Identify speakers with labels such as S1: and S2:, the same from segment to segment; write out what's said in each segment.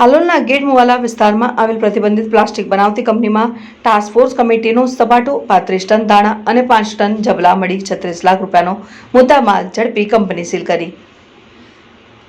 S1: હાલોલના gate મુવાલા વિસ્તારમાં આવેલ પ્રતિબંધિત પ્લાસ્ટિક બનાવતી કંપનીમાં ટાસ્ક ફોર્સ કમિટીનું સપાટું પાંત્રીસ ટન દાણા અને પાંચ ટન જબલા મળી છત્રીસ લાખ રૂપિયાનો મુદ્દામાલ ઝડપી કંપની સીલ કરી.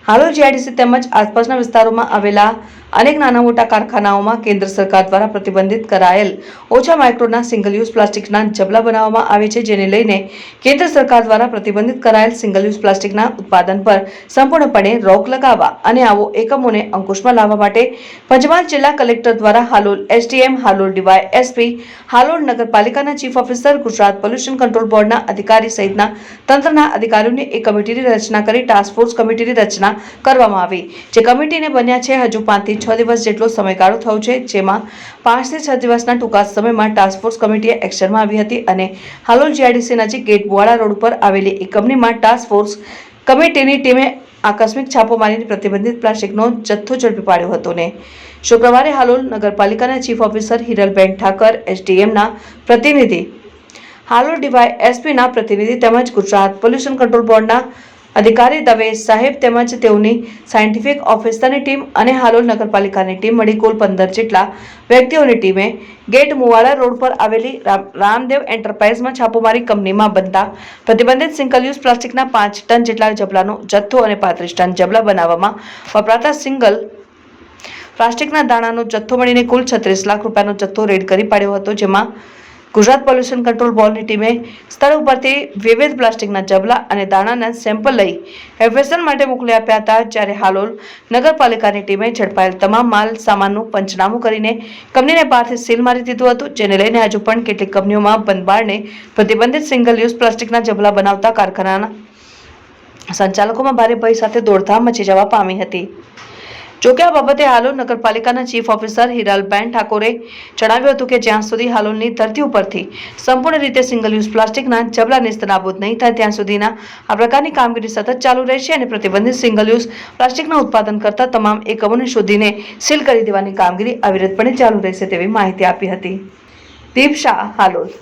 S1: હાલોલ જીઆઈડીસી તેમજ આસપાસના વિસ્તારોમાં આવેલા અનેક નાના મોટા કારખાનાઓમાં કેન્દ્ર સરકાર દ્વારા પ્રતિબંધિત કરાયેલ ઓછા માઇક્રોના સિંગલ યુઝ પ્લાસ્ટિકના જબલા બનાવવામાં આવે છે, જેને લઈને કેન્દ્ર સરકાર દ્વારા પ્રતિબંધિત કરાયેલ સિંગલ યુઝ પ્લાસ્ટિકના ઉત્પાદન પર સંપૂર્ણપણે રોક લગાવવા અને આવો એકમોને અંકુશમાં લાવવા માટે પંચમહાલ જિલ્લા કલેક્ટર દ્વારા Halol SDM Halol DY SP Halol નગરપાલિકાના chief officer, Gujarat pollution control બોર્ડના અધિકારી સહિતના તંત્રના અધિકારીઓની એક કમિટીની રચના કરી ટાસ્ક ફોર્સ કમિટીની રચના કરવામાં આવી. જે કમિટીને બન્યા છે, હજુ પાંચથી છ દિવસ જેટલો સમયગાળો થયો છે, જેમાં પાંચથી છ દિવસના ટૂંકા સમયમાં ટાસ્ક ફોર્સ કમિટીએ એક્શનમાં આવી હતી અને હાલોલ જીઆઈડીસી નજીક ગેટ બુવાડા રોડ પર આવેલી એક કંપનીમાં ટાસ્ક ફોર્સ કમિટીની ટીમે આકસ્મિક છાપો મારીને પ્રતિબંધિત પ્લાસ્ટિકનો જથ્થો ઝડપી પાડ્યો હતો ને. શુક્રવારે હાલોલ નગરપાલિકાના ચીફ ઓફિસર હિરલબેન ઠાકર એસડીએમના પ્રતિનિધિ, હાલોલ ડીવાય એસપીના પ્રતિનિધિ તેમજ ગુજરાત પોલ્યુશન કંટ્રોલ બોર્ડના અધિકારી દવે સાહેબ તેમજ તેઓની સાયન્ટિફિક ઓફિસરની ટીમ અને હાલોલ નગરપાલિકાની ટીમ મળી કુલ પંદર જેટલા વ્યક્તિઓની ટીમે ગેટ મુવાડા રોડ પર આવેલી રામ- રામદેવ એન્ટરપ્રાઇઝમાં છાપોમારી કંપનીમાં બનતા પ્રતિબંધિત સિંગલ યુઝ પ્લાસ્ટિકના પાંચ ટન જેટલા જબલાનો જથ્થો અને પાંત્રીસ ટન જબલા બનાવવામાં વપરાતા સિંગલ પ્લાસ્ટિકના દાણાનો જથ્થો મળીને કુલ છત્રીસ લાખ રૂપિયાનો જથ્થો રેડ કરી પાડ્યો હતો, જેમાં ગુજરાત પોલ્યુશન કંટ્રોલ બોર્ડની ટીમે સ્થળ ઉપરથી વિવિધ પ્લાસ્ટિકના જબલા અને દાણાના સેમ્પલ લઈ એફએસએલ માટે મોકલી આપ્યા હતા, જ્યારે હાલોલ નગરપાલિકાની ટીમે ઝડપાયેલ તમામ માલ સામાનનું પંચનામું કરીને કંપનીને બહારથી સીલ મારી દીધું હતું, જેને લઈને હજુ પણ કેટલીક કંપનીઓમાં બંધબારને પ્રતિબંધિત સિંગલ યુઝ પ્લાસ્ટિકના જબલા બનાવતા કારખાનાના સંચાલકોમાં ભારે ભય સાથે દોડધામ મચી જવા પામી હતી. જોકે આ બાબતે હાલોલ નગરપાલિકાના ચીફ ઓફિસર હિરાલબેન ઠાકોરે જણાવ્યું હતું કે જ્યાં સુધી હાલોલની ધરતી ઉપરથી સંપૂર્ણ રીતે સિંગલ યુઝ પ્લાસ્ટિકના જબલા નિસ્તનાબૂદ નહીં થાય, ત્યાં સુધીના આ પ્રકારની કામગીરી સતત ચાલુ રહેશે અને પ્રતિબંધિત સિંગલ યુઝ પ્લાસ્ટિકના ઉત્પાદન કરતા તમામ એકમોને શોધીને સીલ કરી દેવાની કામગીરી અવિરતપણે ચાલુ રહેશે તેવી માહિતી આપી હતી. દીપ શાહ, હાલોલ.